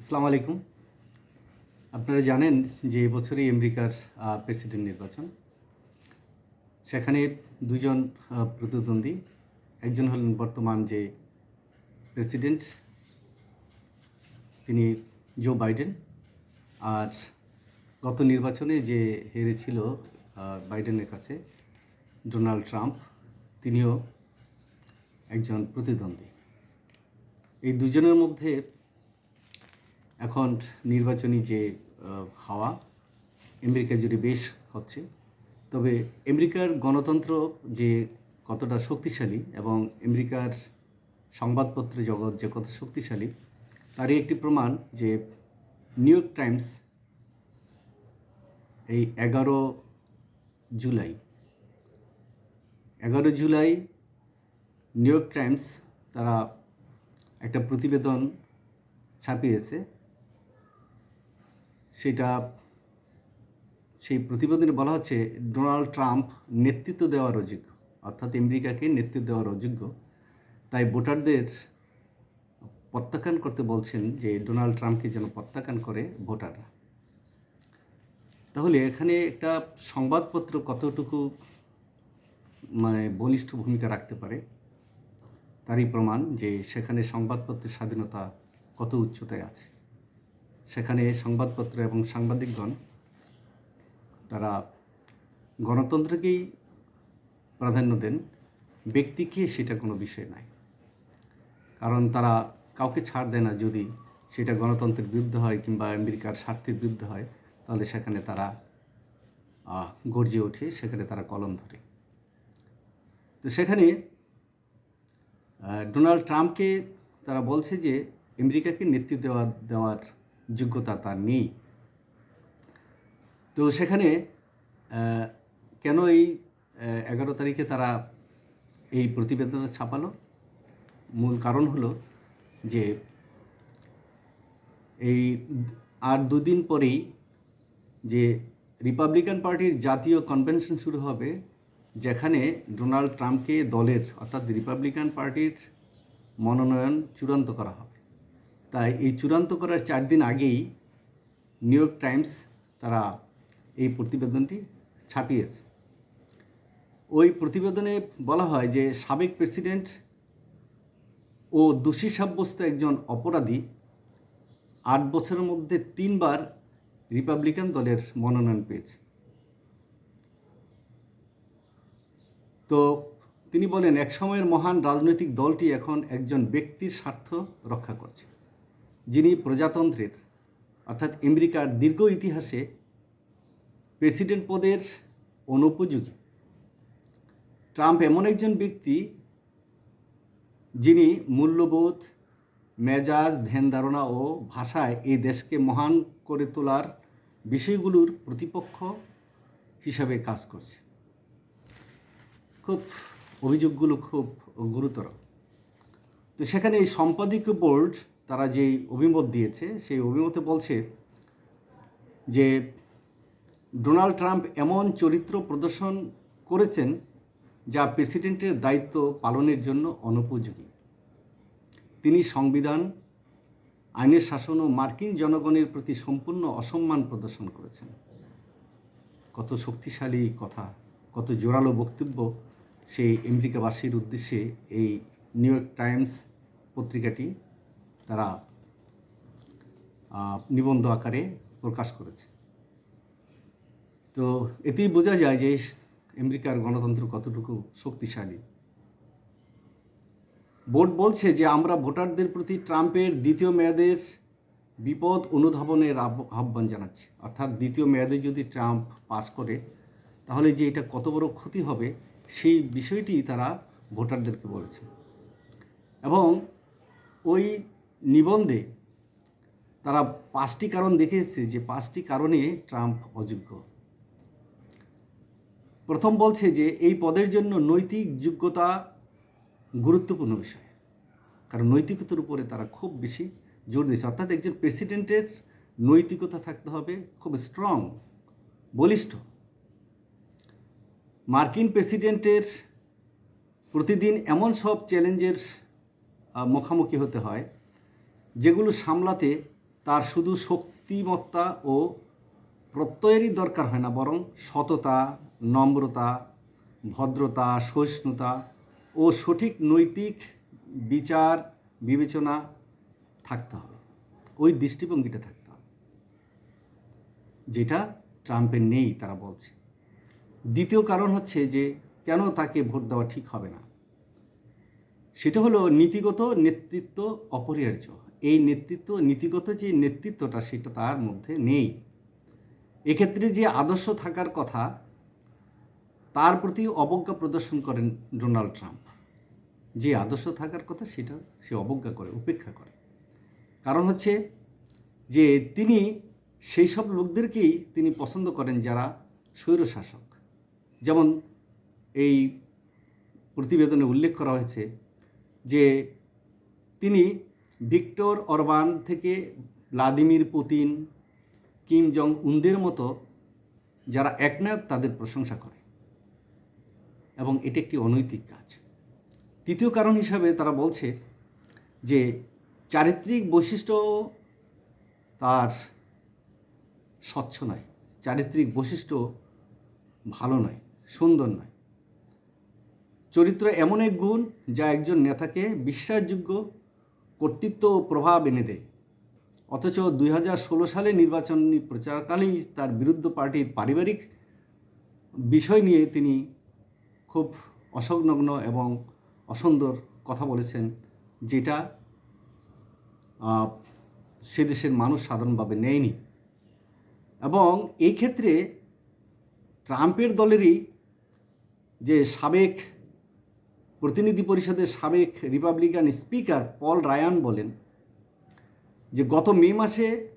আসসালামু আলাইকুম। আপনারা জানেন যে এবছরই আমেরিকার প্রেসিডেন্ট নির্বাচন। সেখানে দুজন প্রতিদ্বন্দ্বী। একজন হলেন বর্তমান যে প্রেসিডেন্ট, তিনি জো বাইডেন। আর গত নির্বাচনে যে হেরেছিল বাইডেনের কাছে, ডোনাল্ড ট্রাম্প, তিনিও একজন প্রতিদ্বন্দ্বী। এই দুজনের মধ্যে এখন নির্বাচনী যে হাওয়া, আমেরিকা জুড়ে বেশ হচ্ছে। তবে আমেরিকার গণতন্ত্র যে কতটা শক্তিশালী এবং আমেরিকার সংবাদপত্র জগৎ যে কত শক্তিশালী, তারই একটি প্রমাণ যে নিউ ইয়র্ক টাইমস এই এগারো জুলাই এগারো জুলাই নিউ ইয়র্ক টাইমস তারা একটা প্রতিবেদন ছাপিয়েছে। সেটা সেই প্রতিবেদনে বলা হচ্ছে ডোনাল্ড ট্রাম্প নেতৃত্ব দেওয়ার অযোগ্য, অর্থাৎ আমেরিকাকে নেতৃত্ব দেওয়ার অযোগ্য। তাই ভোটারদের প্রত্যাখ্যান করতে বলছেন যে ডোনাল্ড ট্রাম্পকে যেন প্রত্যাখ্যান করে ভোটাররা। তাহলে এখানে একটা সংবাদপত্র কতটুকু মানে বলিষ্ঠ ভূমিকা রাখতে পারে, তারই প্রমাণ যে সেখানে সংবাদপত্রের স্বাধীনতা কত উচ্চতায় আছে। সেখানে সংবাদপত্র এবং সাংবাদিকগণ, তারা গণতন্ত্রকেই প্রাধান্য দেন, ব্যক্তিকে সেটা কোনো বিষয় নাই। কারণ তারা কাউকে ছাড় দেয় না, যদি সেটা গণতন্ত্রের বিরুদ্ধে হয় কিংবা আমেরিকার স্বার্থের বিরুদ্ধে হয়, তাহলে সেখানে তারা গর্জে ওঠে, সেখানে তারা কলম ধরে। তো সেখানে ডোনাল্ড ট্রাম্পকে তারা বলছে যে, আমেরিকাকে নেতৃত্ব দেওয়া, দেওয়ার যোগ্যতা তার নেই। তো সেখানে কেন এই এগারো তারিখে তারা এই প্রতিবেদন ছাপালো? মূল কারণ হলো যে এই আর দুদিন পরেই যে রিপাবলিকান পার্টির জাতীয় কনভেনশন শুরু হবে, যেখানে ডোনাল্ড ট্রাম্পকে দলের, অর্থাৎ রিপাবলিকান পার্টির মনোনয়ন চূড়ান্ত করা হবে। তাই এই চূড়ান্ত করার চার দিন আগেই নিউ ইয়র্ক টাইমস তারা এই প্রতিবেদনটি ছাপিয়েছে। ওই প্রতিবেদনে বলা হয় যে সাবেক প্রেসিডেন্ট ও দোষী সাব্যস্ত একজন অপরাধী আট বছরের মধ্যে তিনবার রিপাবলিকান দলের মনোনয়ন পেয়েছে। তো তিনি বলেন এক সময়ের মহান রাজনৈতিক দলটি এখন একজন ব্যক্তির স্বার্থ রক্ষা করছে। যিনি প্রজাতন্ত্রের, অর্থাৎ আমেরিকার দীর্ঘ ইতিহাসে প্রেসিডেন্ট পদের অনুপযোগী। ট্রাম্প এমন একজন ব্যক্তি যিনি মূল্যবোধ, মেজাজ, ধ্যান ধারণা ও ভাষায় এই দেশকে মহান করে তোলার বিষয়গুলোর প্রতিপক্ষ হিসাবে কাজ করছে। খুব, অভিযোগগুলো খুব গুরুতর। তো সেখানে এই সম্পাদকীয় বোর্ড তারা যেই অভিমত দিয়েছে, সেই অভিমতে বলছে যে ডোনাল্ড ট্রাম্প এমন চরিত্র প্রদর্শন করেছেন যা প্রেসিডেন্টের দায়িত্ব পালনের জন্য অনুপযোগী। তিনি সংবিধান, আইনের শাসন ও মার্কিন জনগণের প্রতি সম্পূর্ণ অসম্মান প্রদর্শন করেছেন। কত শক্তিশালী কথা, কত জোরালো বক্তব্য সেই আমেরিকাবাসীর উদ্দেশ্যে এই নিউ ইয়র্ক টাইমস পত্রিকাটি তারা নিবন্ধ আকারে প্রকাশ করেছে। তো এতেই বোঝা যায় যে আমেরিকার গণতন্ত্র কতটুকু শক্তিশালী। বোর্ড বলছে যে আমরা ভোটারদের প্রতি ট্রাম্পের দ্বিতীয় মেয়াদের বিপদ অনুধাবনের আহ্বান জানাচ্ছি। অর্থাৎ দ্বিতীয় মেয়াদে যদি ট্রাম্প পাস করে, তাহলে যে এটা কত বড় ক্ষতি হবে, সেই বিষয়টি তারা ভোটারদেরকে বলেছে। এবং ওই নিবন্ধে তারা পাঁচটি কারণ দেখেছে যে পাঁচটি কারণে ট্রাম্প অযোগ্য। প্রথম বলছে যে এই পদের জন্য নৈতিক যোগ্যতা গুরুত্বপূর্ণ বিষয়। কারণ নৈতিকতার উপরে তারা খুব বেশি জোর দিয়েছে। অর্থাৎ একজন প্রেসিডেন্টের নৈতিকতা থাকতে হবে খুব স্ট্রং বলিষ্ঠ। মার্কিন প্রেসিডেন্টের প্রতিদিন এমন সব চ্যালেঞ্জের মুখোমুখি হতে হয় যেগুলো সামলাতে তার শুধু শক্তিমত্তা ও প্রত্যয়েরই দরকার হয় না, বরং সততা, নম্রতা, ভদ্রতা, সহিষ্ণুতা ও সঠিক নৈতিক বিচার, বিবেচনা থাকতে হবে। ওই দৃষ্টিভঙ্গিটা থাকতে হবে। যেটা ট্রাম্পের নেই, তারা বলছে। দ্বিতীয় কারণ হচ্ছে যে, কেন তাকে ভোট দেওয়া ঠিক হবে না? সেটা হলো নীতিগত নেতৃত্ব অপরিহার্য। এই নেতৃত্ব, নীতিগত যে নেতৃত্বটা সেটা তার মধ্যে নেই। এক্ষেত্রে যে আদর্শ থাকার কথা, তার প্রতি অবজ্ঞা প্রদর্শন করেন ডোনাল্ড ট্রাম্প। যে আদর্শ থাকার কথা, সেটা সে অবজ্ঞা করে, উপেক্ষা করে। কারণ হচ্ছে যে তিনি সেই সব লোকদেরকেই তিনি পছন্দ করেন যারা স্বৈরশাসক। যেমন এই প্রতিবেদনে উল্লেখ করা হয়েছে যে তিনি ভিক্টর অরবান থেকে ভ্লাদিমির পুতিন, কিম জং উনদের মতো যারা একনায়ক তাদের প্রশংসা করে। এবং এটি একটি অনৈতিক কাজ। তৃতীয় কারণ হিসাবে তারা বলছে যে চারিত্রিক বৈশিষ্ট্য তার স্বচ্ছ নয়। চারিত্রিক বৈশিষ্ট্য ভালো নয়, সুন্দর নয়। চরিত্র এমন এক গুণ যা একজন নেতাকে বিশ্বাসযোগ্য কর্তৃত্ব প্রভাব এনে দেয়। অথচ দুই হাজার ষোলো সালে নির্বাচনী প্রচারকালেই তার বিরুদ্ধ পার্টির পারিবারিক বিষয় নিয়ে তিনি খুব অসংলগ্ন এবং অসুন্দর কথা বলেছেন, যেটা সে দেশের মানুষ সাধারণভাবে নেয়নি। এবং এই ক্ষেত্রে ট্রাম্পের দলেরই যে সাবেক প্রতিনিধি পরিষদের সাবেক রিপাবলিকান স্পিকার পল রায়ান বলেন যে গত মে মাসে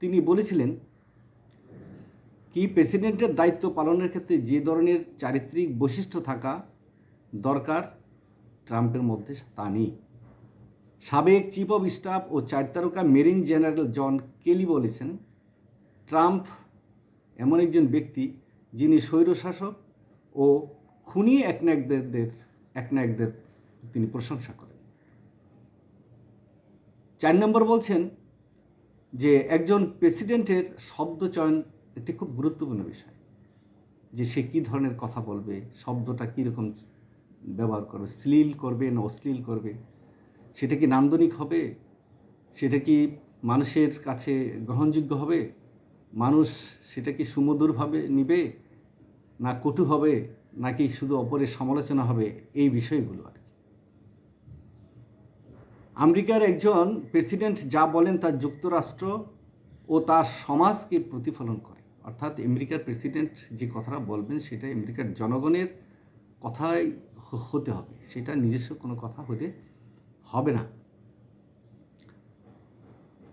তিনি বলেছিলেন কি প্রেসিডেন্টের দায়িত্ব পালনের ক্ষেত্রে যে ধরনের চারিত্রিক বৈশিষ্ট্য থাকা দরকার ট্রাম্পের মধ্যে তা নেই। সাবেক চিফ অফ স্টাফ ও চার তারকা মেরিন জেনারেল জন কেলি বলেছেন, ট্রাম্প এমন একজন ব্যক্তি যিনি স্বৈরশাসক ও খুনি একনায়কদের একনায়কদের তিনি প্রশংসা করেন। চার নম্বর বলছেন যে একজন প্রেসিডেন্টের শব্দ চয়ন একটি খুব গুরুত্বপূর্ণ বিষয়। যে সে কী ধরনের কথা বলবে, শব্দটা কীরকম ব্যবহার করবে, শ্লীল করবে না অশ্লীল করবে, সেটা কি নান্দনিক হবে? সেটা কি মানুষের কাছে গ্রহণযোগ্য হবে? মানুষ সেটা কি সুমধুরভাবে নিবে না কটু হবে? নাকি শুধু অপরের সমালোচনা হবে এই বিষয়গুলো আর কি? আমেরিকার একজন প্রেসিডেন্ট যা বলেন তা যুক্তরাষ্ট্র ও তার সমাজকে প্রতিফলন করে। অর্থাৎ আমেরিকার প্রেসিডেন্ট যে কথাটা বলবেন সেটা আমেরিকার জনগণের কথাই হতে হবে। সেটা নিজস্ব কোনো কথা হলে হবে না।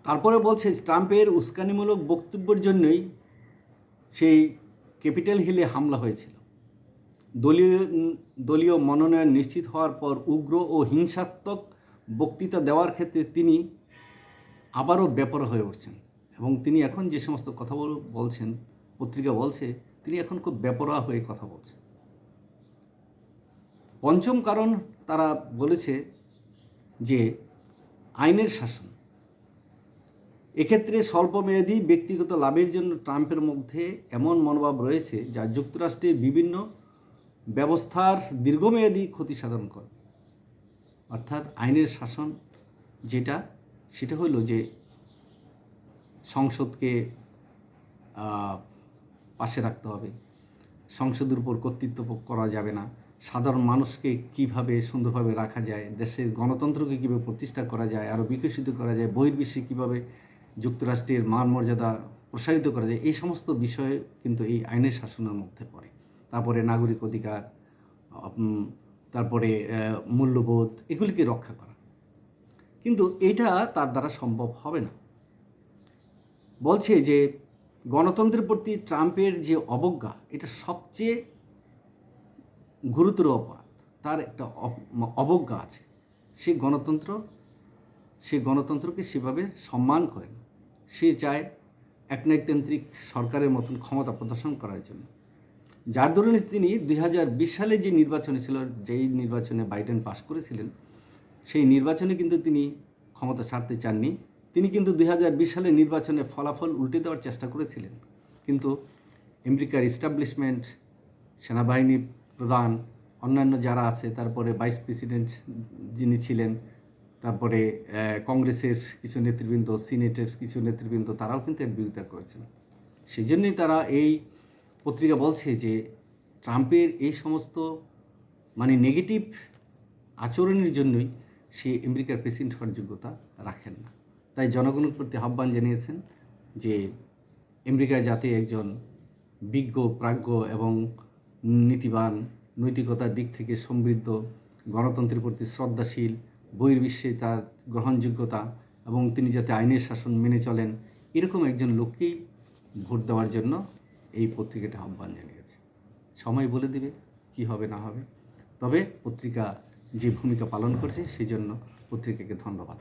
তারপরে বলছে ট্রাম্পের উস্কানিমূলক বক্তব্যের জন্যই সেই ক্যাপিটাল হিলে হামলা হয়েছিল। দলীয় দলীয় মনোনয়ন নিশ্চিত হওয়ার পর উগ্র ও হিংসাত্মক বক্তৃতা দেওয়ার ক্ষেত্রে তিনি আবারও ব্যাপার হয়ে উঠছেন এবং তিনি এখন যে সমস্ত কথা বলছেন, পত্রিকা বলছে, তিনি এখন খুব ব্যাপরা হয়ে কথা বলছেন। পঞ্চম কারণ তারা বলেছে যে আইনের শাসন, এক্ষেত্রে স্বল্পমেয়াদী ব্যক্তিগত লাভের জন্য ট্রাম্পের মধ্যে এমন মনোভাব রয়েছে যা যুক্তরাষ্ট্রের বিভিন্ন ব্যবস্থার দীর্ঘমেয়াদী ক্ষতি সাধন করে। অর্থাৎ আইনের শাসন যেটা, সেটা হলো যে সংসদকে পাশে রাখতে হবে। সংসদের উপর কর্তৃত্ব করা যাবে না। সাধারণ মানুষকে কীভাবে সুন্দরভাবে রাখা যায়, দেশের গণতন্ত্রকে কীভাবে প্রতিষ্ঠা করা যায় আরও বিকশিত করা যায়, বহির্বিশ্বে কীভাবে যুক্তরাষ্ট্রের মান মর্যাদা প্রসারিত করা যায়, এই সমস্ত বিষয়ে কিন্তু এই আইনের শাসনের মধ্যে পড়ে। তারপরে নাগরিক অধিকার তারপরে মূল্যবোধ এগুলিকে রক্ষা করা। কিন্তু এটা তার দ্বারা সম্ভব হবে না। বলছে যে গণতন্ত্রের প্রতি ট্রাম্পের যে অবজ্ঞা, এটা সবচেয়ে গুরুতর অপরাধ। তার একটা অবজ্ঞা আছে। সে গণতন্ত্র, সে গণতন্ত্রকে সেভাবে সম্মান করে না। সে চায় একনায়কতান্ত্রিক সরকারের মতন ক্ষমতা প্রদর্শন করার জন্য। যার দরুন তিনি দুই হাজার বিশ সালে যে নির্বাচনে ছিল, যেই নির্বাচনে বাইডেন পাশ করেছিলেন, সেই নির্বাচনে কিন্তু তিনি ক্ষমতা ছাড়তে চাননি। তিনি কিন্তু দুই হাজার বিশ সালে নির্বাচনে ফলাফল উল্টে দেওয়ার চেষ্টা করেছিলেন। কিন্তু আমেরিকার ইস্টাবলিশমেন্ট সেনাবাহিনী প্রধান, অন্যান্য যারা আছে, তারপরে ভাইস প্রেসিডেন্ট যিনি ছিলেন, তারপরে কংগ্রেসের কিছু নেতৃবৃন্দ, সিনেটের কিছু নেতৃবৃন্দ, তারাও কিন্তু এর বিরোধিতা করেছেন। সেই জন্যই তারা এই পত্রিকা বলছে যে ট্রাম্পের এই সমস্ত মানে নেগেটিভ আচরণের জন্যই সে আমেরিকার প্রেসিডেন্ট হওয়ার যোগ্যতা রাখেন না। তাই জনগণের প্রতি আহ্বান জানিয়েছেন যে আমেরিকায় যাতে একজন বিজ্ঞ, প্রাজ্ঞ এবং নীতিবান, নৈতিকতার দিক থেকে সমৃদ্ধ, গণতন্ত্রের প্রতি শ্রদ্ধাশীল, বহির্বিশ্বে তার গ্রহণযোগ্যতা এবং তিনি যাতে আইনের শাসন মেনে চলেন, এরকম একজন লোককেই ভোট দেওয়ার জন্য এই পত্রিকাটা আহ্বান জানিয়েছে। সময় বলে দিবে কি হবে না হবে। তবে পত্রিকা যে ভূমিকা পালন করছে, সেই জন্য পত্রিকাকে ধন্যবাদ।